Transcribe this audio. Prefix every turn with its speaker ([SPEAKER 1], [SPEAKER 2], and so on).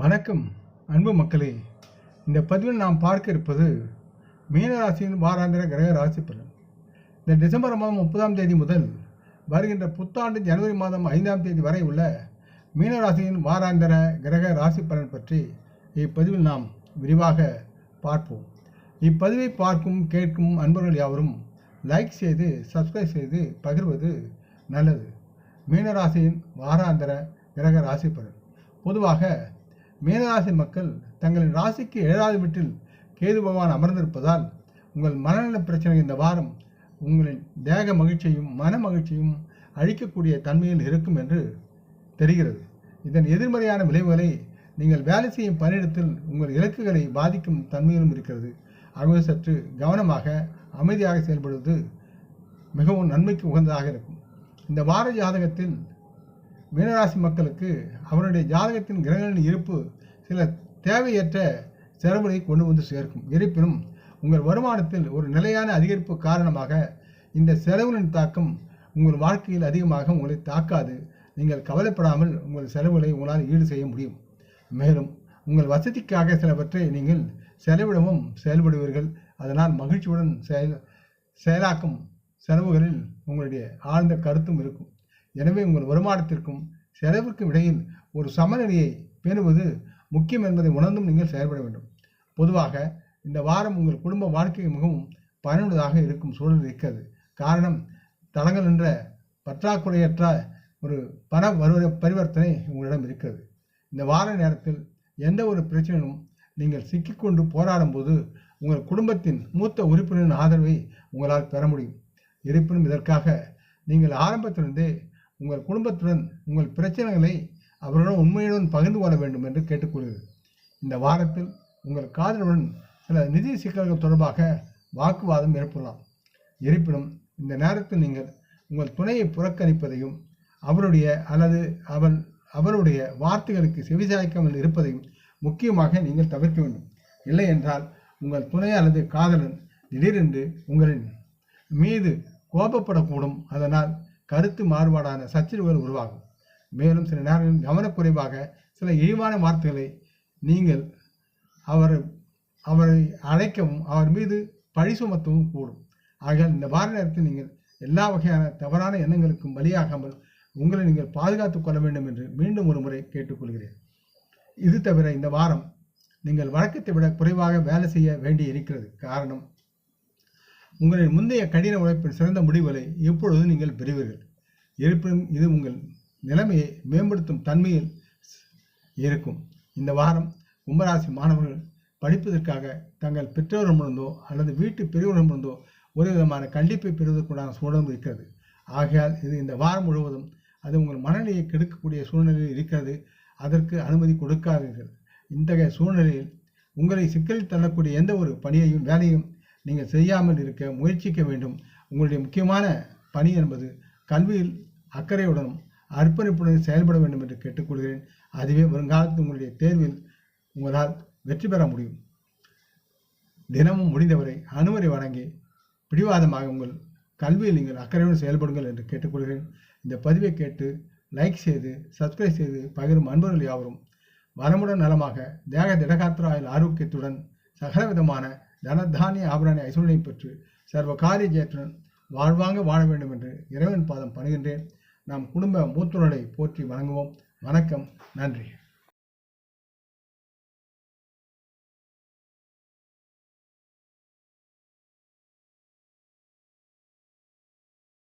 [SPEAKER 1] வணக்கம் அன்பு மக்களே. இந்த பதிவில் நாம் பார்க்க இருப்பது மீனராசியின் வாராந்திர கிரக ராசி பலன். இந்த டிசம்பர் மாதம் முப்பதாம் தேதி முதல் வருகின்ற புத்தாண்டு ஜனவரி மாதம் ஐந்தாம் தேதி வரை உள்ள மீனராசியின் வாராந்திர கிரக ராசி பலன் பற்றி இப்பதிவில் நாம் விரிவாக பார்ப்போம். இப்பதிவை பார்க்கும் கேட்கும் அன்பர்கள் யாவரும் லைக் செய்து சப்ஸ்கிரைப் செய்து பகிர்வது நல்லது. மீனராசியின் வாராந்திர கிரக ராசி பலன். பொதுவாக மீனராசி மக்கள் தங்களின் ராசிக்கு ஏழாவது வீட்டில் கேது பகவான் அமர்ந்திருப்பதால் உங்கள் மனநல பிரச்சனை இந்த வாரம் உங்களின் தேக மகிழ்ச்சியும் மன மகிழ்ச்சியும் அழிக்கக்கூடிய தன்மையில் இருக்கும் என்று தெரிகிறது. இதன் எதிர்மறையான விளைவுகளை நீங்கள் வேலை செய்யும் பணியிடத்தில் உங்கள் இலக்குகளை பாதிக்கும் தன்மையிலும் இருக்கிறது. ஆகவே சற்று கவனமாக அமைதியாக செயல்படுவது மிகவும் நன்மைக்கு உகந்ததாக இருக்கும். இந்த வார ஜாதகத்தில் மீனராசி மக்களுக்கு அவருடைய ஜாதகத்தின் கிரகங்களின் இருப்பு சில தேவையற்ற செலவுகளை கொண்டு வந்து சேர்க்கும். இருப்பினும் உங்கள் வருமானத்தில் ஒரு நிலையான அதிகரிப்பு காரணமாக இந்த செலவுகளின் தாக்கம் உங்கள் வாழ்க்கையில் அதிகமாக உங்களை தாக்காது. நீங்கள் கவலைப்படாமல் உங்கள் செலவுகளை உங்களால் ஈடு செய்ய முடியும். மேலும் உங்கள் வசதிக்காக சிலவற்றை நீங்கள் செலவிடவும் செயல்படுவீர்கள். அதனால் மகிழ்ச்சியுடன் செயல் செயலாக்கும் செலவுகளில் உங்களுடைய ஆழ்ந்த கருத்தும் இருக்கும். எனவே உங்கள் வருமானத்திற்கும் செலவிற்கும் இடையில் ஒரு சமநிலையை பேணுவது முக்கியம் என்பதை உணர்ந்தும் நீங்கள் செயல்பட வேண்டும். பொதுவாக இந்த வாரம் உங்கள் குடும்ப வாழ்க்கை மிகவும் பயனுள்ளதாக இருக்கும் சூழல் இருக்கிறது. காரணம் தளங்கள் என்ற பற்றாக்குறையற்ற ஒரு பண வருவ பரிவர்த்தனை உங்களிடம் இருக்கிறது. இந்த வார நேரத்தில் எந்த ஒரு பிரச்சனையும் நீங்கள் சிக்கிக்கொண்டு போராடும் போது உங்கள் குடும்பத்தின் மூத்த உறுப்பினரின் ஆதரவை உங்களால் பெற முடியும். இருப்பினும் இதற்காக நீங்கள் ஆரம்பத்திலிருந்தே உங்கள் குடும்பத்துடன் உங்கள் பிரச்சனைகளை அவர்களுடன் உண்மையுடன் பகிர்ந்து கொள்ள வேண்டும் என்று கேட்டுக்கொள்கிறது இந்த வாரத்தில் உங்கள் காதலுடன் சில நிதி சிக்கல்கள் தொடர்பாக வாக்குவாதம் ஏற்படலாம். இருப்பினும் இந்த நேரத்தில் நீங்கள் உங்கள் துணையை புறக்கணிப்பதையும் அவருடைய அல்லது அவள் அவருடைய வார்த்தைகளுக்கு செவிசாய்க்காமல் இருப்பதையும் முக்கியமாக நீங்கள் தவிர்க்க வேண்டும். இல்லை என்றால் உங்கள் துணை அல்லது காதலன் திடீரென்று உங்களின் மீது கோபப்படக்கூடும். அதனால் கருத்து மாறுபாடான சச்சரவுகள் உருவாகும். மேலும் சில நேரங்களில் கவனக்குறைவாக சில இழிவான வார்த்தைகளை நீங்கள் அவர் அவரை அழைக்கவும் அவர் மீது பழி சுமத்தவும் கூடும். ஆகையால் இந்த வார நேரத்தில் நீங்கள் எல்லா வகையான தவறான எண்ணங்களுக்கும் பலியாகாமல் உங்களை நீங்கள் பாதுகாத்துக் கொள்ள வேண்டும் என்று மீண்டும் ஒரு முறை கேட்டுக்கொள்கிறேன். இது தவிர இந்த வாரம் நீங்கள் வழக்கத்தை விட குறைவாக வேலை செய்ய வேண்டி இருக்கிறது காரணம் உங்களின் முந்தைய கடின உழைப்பின் சிறந்த முடிவுகளை எப்பொழுதும் நீங்கள் பெறுவீர்கள்? இருப்பினும் இது உங்கள் நிலைமையை மேம்படுத்தும் தன்மையில் இருக்கும். இந்த வாரம் கும்பராசி மாணவர்கள் படிப்பதற்காக தங்கள் பெற்றோரிடமிருந்தோ அல்லது வீட்டு பெரியவரிடமிருந்தோ ஒரு விதமான கண்டிப்பை பெறுவதற்குண்டான சூழலும் இருக்கிறது. ஆகையால் இது இந்த வாரம் முழுவதும் அது உங்கள் மனநிலையை கெடுக்கக்கூடிய சூழ்நிலையில் இருக்கிறது. அதற்கு அனுமதி கொடுக்காதீர்கள். இத்தகைய சூழ்நிலையில் உங்களை சிக்கலில் தள்ளக்கூடிய எந்த ஒரு பணியையும் வேலையும் நீங்கள் செய்யாமல் இருக்க முயற்சிக்க வேண்டும். உங்களுடைய முக்கியமான பணி என்பது கல்வியில் அக்கறையுடனும் அர்ப்பணிப்புடன் செயல்பட வேண்டும் என்று கேட்டுக்கொள்கிறேன். அதுவே வருங்காலத்தில் உங்களுடைய தேர்வில் உங்களால் வெற்றி பெற முடியும். தினமும் முடிந்தவரை அனுமதி வழங்கி பிடிவாதமாக உங்கள் கல்வியில் நீங்கள் அக்கறையுடன் செயல்படுங்கள் என்று கேட்டுக்கொள்கிறேன். இந்த பதிவை கேட்டு லைக் செய்து சப்ஸ்கிரைப் செய்து பகிரும் அன்பர்கள் யாவரும் வரமுடன் நலமாக தேக திடகாத்திராயில் ஆரோக்கியத்துடன் சகலவிதமான தனதானிய ஆபரணி ஐஸ்வர்யை பெற்று சர்வ காரிய ஜெயத்துடன் வாழ்வாங்க வாழ வேண்டும் என்று இறைவன் பாதம் பணிகின்றேன். நாம் குடும்ப மூத்தோர்களை போற்றி வணங்குவோம். வணக்கம். நன்றி.